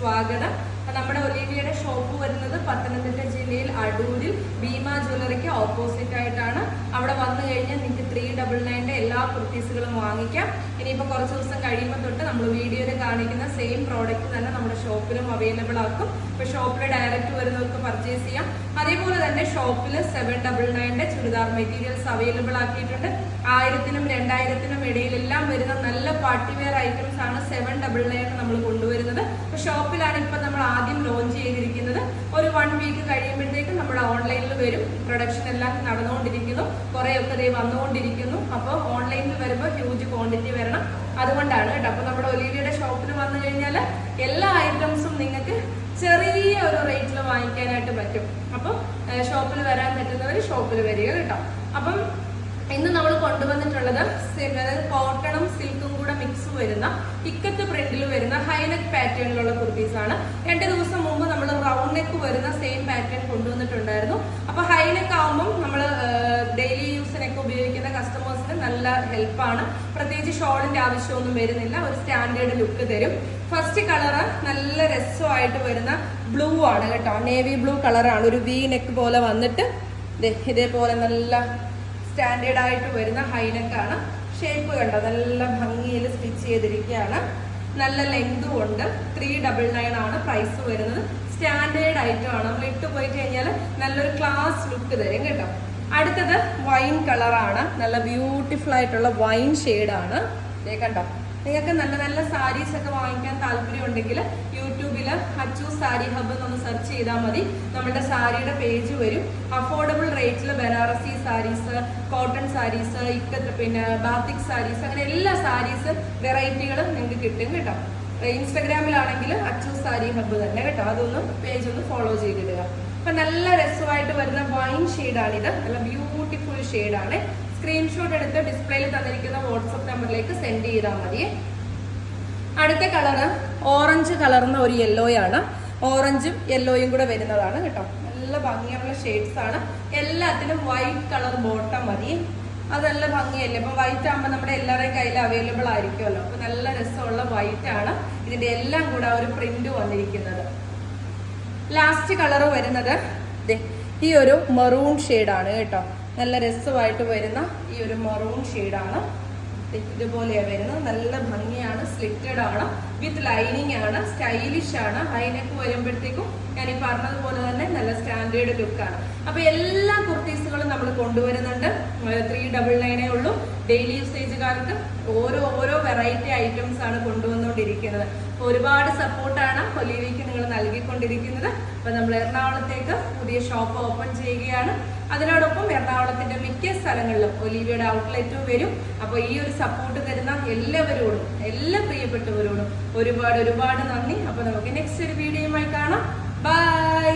സ്വാഗതം. നമ്മുടെ ഒലീവിയുടെ ഷോപ്പ് വരുന്നത് പത്തനംതിട്ട ജില്ലയിൽ അടൂരിൽ ഭീമ ജ്വല്ലറിക്ക് ഓപ്പോസിറ്റ് ആയിട്ടാണ്. അവിടെ വന്നു കഴിഞ്ഞാൽ നിങ്ങൾക്ക് ത്രീ ഡബിൾ നയന്റെ എല്ലാ കുർത്തീസുകളും വാങ്ങിക്കാം. ഇനിയിപ്പോൾ കുറച്ച് ദിവസം കഴിയുമ്പോൾ തൊട്ട് നമ്മൾ വീഡിയോയിൽ കാണിക്കുന്ന സെയിം പ്രോഡക്റ്റ് തന്നെ നമ്മുടെ ഷോപ്പിലും അവൈലബിൾ ആക്കും. ഇപ്പൊ ഷോപ്പിൽ ഡയറക്റ്റ് വരുന്നവർക്ക് പർച്ചേസ് ചെയ്യാം. അതേപോലെ തന്നെ ഷോപ്പിൽ സെവൻ ഡബിൾ നയന്റെ ചുരിദാർ മെറ്റീരിയൽസ് അവൈലബിൾ ആക്കിയിട്ടുണ്ട്. ആയിരത്തിനും രണ്ടായിരത്തിനും ഇടയിലെല്ലാം വരുന്ന പാർട്ടി വെയർ ഐറ്റംസ് ആണ് സെവൻ ഡബിൾ നയൻ നമ്മൾ കൊണ്ടുവരുന്നത്. ഷോപ്പിലാണ് ഇപ്പൊ നമ്മൾ ആദ്യം ലോഞ്ച് ചെയ്തിരിക്കുന്നത്. ഒരു വൺ വീക്ക് കഴിയുമ്പോഴത്തേക്കും നമ്മൾ ഓൺലൈനിൽ വരും. പ്രൊഡക്ഷൻ എല്ലാം നടന്നുകൊണ്ടിരിക്കുന്നു. കുറേയൊക്കെ ദേ വന്നുകൊണ്ടിരിക്കുന്നു. അപ്പോൾ ഓൺലൈനിൽ വരുമ്പോൾ ഹ്യൂജ് ക്വാണ്ടിറ്റി വരണം. അതുകൊണ്ടാണ് കേട്ടോ. അപ്പോൾ നമ്മുടെ ഒലീവിയുടെ ഷോപ്പിൽ വന്നു കഴിഞ്ഞാൽ എല്ലാ ഐറ്റംസും നിങ്ങൾക്ക് ചെറിയ ഒരു റേറ്റിൽ വാങ്ങിക്കാനായിട്ട് പറ്റും. അപ്പം ഷോപ്പിൽ വരാൻ പറ്റുന്നവർ ഷോപ്പിൽ വരിക കേട്ടോ. അപ്പം ഇന്ന് നമ്മൾ കൊണ്ടുവന്നിട്ടുള്ളത് കോട്ടണും സിൽക്കും വരുന്ന ഇക്കത്ത് പ്രിന്റിൽ വരുന്ന ഹൈനെക്ക് പാറ്റേണിലുള്ള കുർത്തീസ് ആണ്. രണ്ട് ദിവസം മുമ്പ് നമ്മൾ റൗണ്ട് നെക്ക് വരുന്ന സെയിം പാറ്റേൺ കൊണ്ടുവന്നിട്ടുണ്ടായിരുന്നു. അപ്പൊ ഹൈനെക്ക് ആവുമ്പം നമ്മൾ ഡെയിലി യൂസിനൊക്കെ ഉപയോഗിക്കുന്ന കസ്റ്റമേഴ്സിന് നല്ല ഹെൽപ്പാണ് പ്രത്യേകിച്ച് ഷോളിന്റെ ആവശ്യമൊന്നും വരുന്നില്ല. ഒരു സ്റ്റാൻഡേർഡ് ലുക്ക് തരും. ഫസ്റ്റ് കളറ് നല്ല രസമായിട്ട് വരുന്ന ബ്ലൂ ആണ് കേട്ടോ. നേവി ബ്ലൂ കളറാണ് ഒരു വി നെക്ക് പോലെ വന്നിട്ട് ഇതേപോലെ നല്ല സ്റ്റാൻഡേർഡ് ആയിട്ട് വരുന്ന ഹൈനെക്കാണ് ഷേപ്പ് കണ്ടോ? നല്ല ഭംഗിയിൽ സ്റ്റിച്ച് ചെയ്തിരിക്കുകയാണ്. നല്ല ലെങ്തും ഉണ്ട്. ത്രീ ഡബിൾ നയൻ ആണ് പ്രൈസ് വരുന്നത്. സ്റ്റാൻഡേർഡ് ഐറ്റം ആണ്. നമ്മൾ ഇട്ട് പോയി കഴിഞ്ഞാൽ നല്ലൊരു ക്ലാസ് ലുക്ക് തരും കേട്ടോ. അടുത്തത് വൈൻ കളറാണ് നല്ല ബ്യൂട്ടിഫുൾ ആയിട്ടുള്ള വൈൻ ഷെയ്ഡാണ് കണ്ടോ? നിങ്ങൾക്ക് നല്ല നല്ല സാരീസ് ഒക്കെ വാങ്ങിക്കാൻ താല്പര്യം ഉണ്ടെങ്കിൽ യൂട്യൂബിൽ അച്ചു സാരി ഹബ് എന്നൊന്ന് സെർച്ച് ചെയ്താൽ മതി. നമ്മുടെ സാരിയുടെ പേജ് വരും. അഫോർഡബിൾ റേറ്റിൽ ബനാറസി സാരീസ് കോട്ടൺ സാരീസ് ഇക്കത്ത് പിന്നെ ബാത്തിക് സാരീസ് അങ്ങനെ എല്ലാ സാരീസ് വെറൈറ്റികളും നിങ്ങൾക്ക് കിട്ടും കേട്ടോ. ഇൻസ്റ്റഗ്രാമിലാണെങ്കിൽ അച്ചു സാരി ഹബ് തന്നെ കേട്ടോ. അതൊന്ന് പേജ് ഒന്ന് ഫോളോ ചെയ്തിടുക. അപ്പൊ നല്ല രസമായിട്ട് വരുന്ന വൈൻ ഷെയ്ഡാണിത് നല്ല ബ്യൂട്ടിഫുൾ ഷെയ്ഡാണ് സ്ക്രീൻഷോട്ട് എടുത്ത് ഡിസ്പ്ലേയിൽ തന്നിരിക്കുന്ന വാട്സപ്പ് നമ്പറിലേക്ക് സെൻഡ് ചെയ്താൽ മതി. അടുത്ത കളറ് ഓറഞ്ച് കളർന്ന ഒരു യെല്ലോയാണ്. ഓറഞ്ചും യെല്ലോയും കൂടെ വരുന്നതാണ് കേട്ടോ. നല്ല ഭംഗിയുള്ള ഷെയ്ഡ്സ് ആണ്. എല്ലാത്തിനും വൈറ്റ് കളർ ബോട്ടം മതി. അത് നല്ല ഭംഗിയല്ലേ? ഇപ്പൊ വൈറ്റ് ആകുമ്പോൾ നമ്മുടെ എല്ലാവരുടെയും കയ്യിൽ അവൈലബിൾ ആയിരിക്കുമല്ലോ. അപ്പൊ നല്ല രസമുള്ള വൈറ്റ് ആണ് ഇതിന്റെ എല്ലാം കൂടെ ഒരു പ്രിന്റ് വന്നിരിക്കുന്നത്. ലാസ്റ്റ് കളർ വരുന്നത് ഈ ഒരു മറൂൺ ഷെയ്ഡാണ് കേട്ടോ. നല്ല രസമായിട്ട് വരുന്ന ഈ ഒരു മറൂൺ ഷെയ്ഡാണ് ഇതുപോലെയാണ് വരുന്നത്. നല്ല ഭംഗിയാണ്. സ്ലിറ്റഡ് ആണ്. വിത്ത് ലൈനിങ് ആണ്. സ്റ്റൈലിഷ് ആണ്. ഹൈനെക്ക് വരുമ്പോഴത്തേക്കും ഞാൻ ഈ പറഞ്ഞതുപോലെ തന്നെ നല്ല സ്റ്റാൻഡേർഡ് ആണ്. അപ്പൊ എല്ലാ കുർത്തീസുകളും നമ്മൾ കൊണ്ടുവരുന്നുണ്ട്. ത്രീ ഡബിൾ നയനേ ഉള്ളൂ. ഡെയിലി യൂസേജുകാർക്ക് ഓരോ ഓരോ വെറൈറ്റി ഐറ്റംസ് ആണ് കൊണ്ടുവന്നുകൊണ്ടിരിക്കുന്നത്. ഒരുപാട് സപ്പോർട്ടാണ് ഒലീവിക്ക് നിങ്ങൾ നൽകിക്കൊണ്ടിരിക്കുന്നത്. അപ്പോൾ നമ്മൾ എറണാകുളത്തേക്ക് പുതിയ ഷോപ്പ് ഓപ്പൺ ചെയ്യുകയാണ്. അതിനോടൊപ്പം എറണാകുളത്തിന്റെ മിക്ക സ്ഥലങ്ങളിലും ഒലീവിയുടെ ഔട്ട്ലെറ്റും വരും. അപ്പോൾ ഈ ഒരു സപ്പോർട്ട് തരുന്ന എല്ലാവരോടും എല്ലാ പ്രിയപ്പെട്ടവരോടും ഒരുപാട് ഒരുപാട് നന്ദി. അപ്പോൾ നമുക്ക് നെക്സ്റ്റ് ഒരു വീഡിയോയുമായി കാണാം. ബൈ